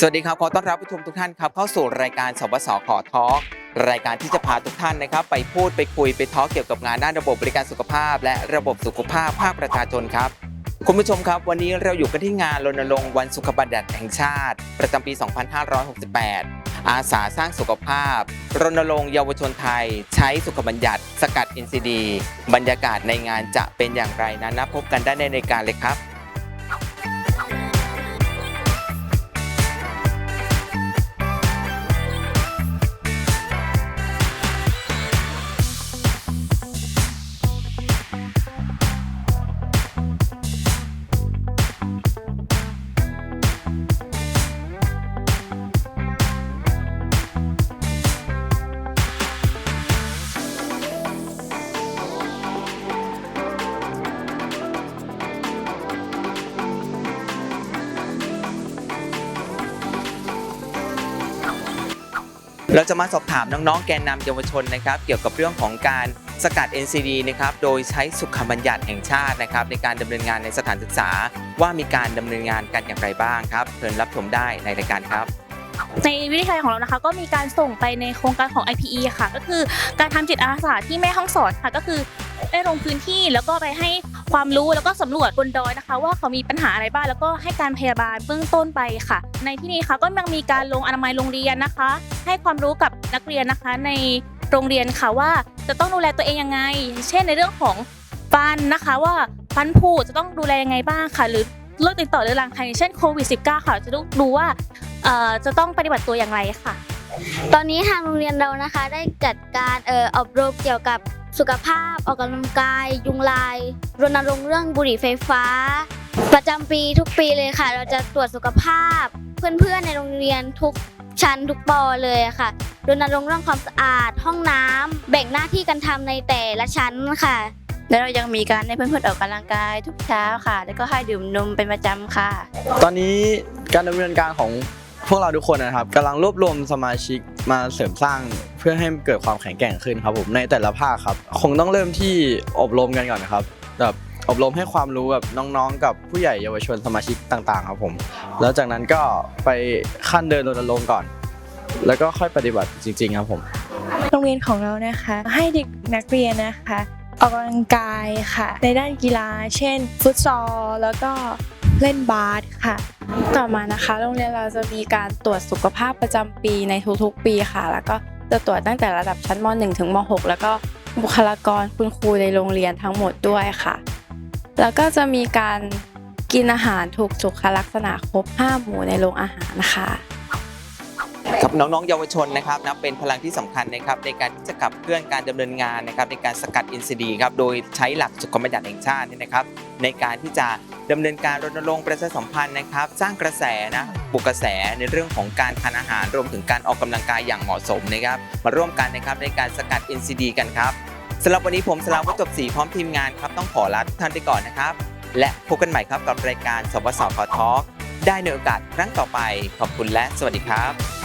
สวัสดีครับ ขอต้อนรับผู้ชมทุกท่านครับเข้าสู่รายการสบสขอทอล์กรายการที่จะพาทุกท่านนะครับ ไปพูดไปคุยไปทอล์กเกี่ยวกับงานด้านระบบบริการสุขภาพ และระบบสุขภาพภาคประชาชนครับ คุณผู้ชมครับ วันนี้เราอยู่กันที่งานรณรงค์วันสุขบัณฑิตแห่งชาติ ประจำปี 2568 อาสาสร้างสุขภาพ รณรงค์เยาวชนไทย ใช้สุขบัญญัติ สกัด NCD บรรยากาศในงานจะเป็นอย่างไรนั้นนะพบกันได้ในรายการเลยครับ เราจะมาสอบถามน้องๆ แกนนำเยาวชนนะครับ เกี่ยวกับเรื่องของการสกัด NCD นะครับ โดยใช้สุขบัญญัติแห่งชาตินะครับ ในการดำเนินงานในสถานศึกษา ว่ามีการดำเนินงานกันอย่างไรบ้างครับเชิญรับชมได้ในรายการครับในวิทยาลัยของเรานะคะก็มีการส่งไปในโครงการของ IPE ค่ะ ก็คือการทำจิตอาสาที่แม่ห้องสอนค่ะ ก็คือ ได้ลงพื้นที่แล้วก็ไปให้ความรู้แล้วก็สำรวจบนดอยนะคะ ว่าเขามีปัญหาอะไรบ้างแล้วก็ให้การพยาบาลเบื้องต้นไปค่ะ ในที่นี้ค่ะก็ยังมีการลงอนามัยโรงเรียนนะคะ ให้ความรู้กับนักเรียนนะคะในโรงเรียนค่ะว่าจะต้องดูแลตัวเองยังไง เช่นในเรื่องของฟันนะคะว่าฟันผุจะต้องดูแลยังไงบ้างค่ะ หรือโรคติดต่อเรื้อรังค่ะอย่างเช่นโควิด -19 ค่ะจะต้องดูว่าจะต้องปฏิบัติตัวอย่างไรค่ะ ตอนนี้ทางโรงเรียนเรานะคะได้จัดการอบรมเกี่ยวกับ สุขภาพ ออกกำลังกาย ยุงลาย รณรงค์เรื่องบุหรี่ไฟฟ้า ประจำปีทุกปีเลยค่ะ เราจะตรวจสุขภาพ เพื่อนๆในโรงเรียนทุกชั้นทุกปอเลยอะค่ะรณรงค์เรื่องความสะอาด ห้องน้ำแบ่งหน้าที่กันทำในแต่ละชั้นค่ะ แล้วเรายังมีการให้เพื่อนๆออกกำลังกายทุกเช้าค่ะ แล้วก็ให้ดื่มนมเป็นประจำค่ะ ตอนนี้การดำเนินการของพวกเราทุกคนนะครับกำลังรวบรวมสมาชิกมาเสริมสร้างเพื่อให้เกิดความแข็งแกร่งขึ้นครับผมในแต่ละภาคครับคงต้องเริ่มที่อบรมกันก่อนนะครับแบบอบรมให้ความรู้กับน้องๆ กับผู้ใหญ่เยาวชนสมาชิกต่างๆ ครับผม แล้วจากนั้นก็ไปขั้นเดินรณรงค์ก่อน แล้วก็ค่อยปฏิบัติจริง ๆ ครับผม โรงเรียนของเรานะคะ ให้เด็กนักเรียนนะคะออกกำลังกายค่ะ ในด้านกีฬา เช่น ฟุตซอลแล้วก็เล่นบาสค่ะ ต่อมานะคะ โรงเรียนเราจะมีการตรวจสุขภาพประจำปีในทุกๆ ปีค่ะ แล้วก็ จะตรวจตั้งแต่ระดับชั้นม .1 ถึงม .6 แล้วก็บุคลากรคุณครูในโรงเรียนทั้งหมดด้วยค่ะ แล้วก็จะมีการกินอาหารถูกสุขลักษณะครบ5หมู่ในโรงอาหารนะคะครับน้องๆเยาวชนนะครับนับเป็นพลังที่สำคัญนะครับในการที่จะขับเคลื่อนการดำเนินงานนะครับในการสกัด NCD ครับโดยใช้หลักสุขบัญญัติแห่งชาตินี่นะครับในการที่จะ ดำเนินการรณรงค์ประชาสัมพันธ์นะครับ สร้างกระแสนะปลุกกระแสในเรื่องของการทานอาหารรวมถึงการออกกำลังกายอย่างเหมาะสมนะครับ มาร่วมกันนะครับในการสกัด NCD กันครับสำหรับวันนี้ผมสลาวุฒิจบศรีพร้อมทีมงานครับต้องขอลาทุกท่านไปก่อนนะครับ และพบกันใหม่ครับกับรายการสวสขอทอกได้ในโอกาสครั้งต่อไปขอบคุณและสวัสดีครับ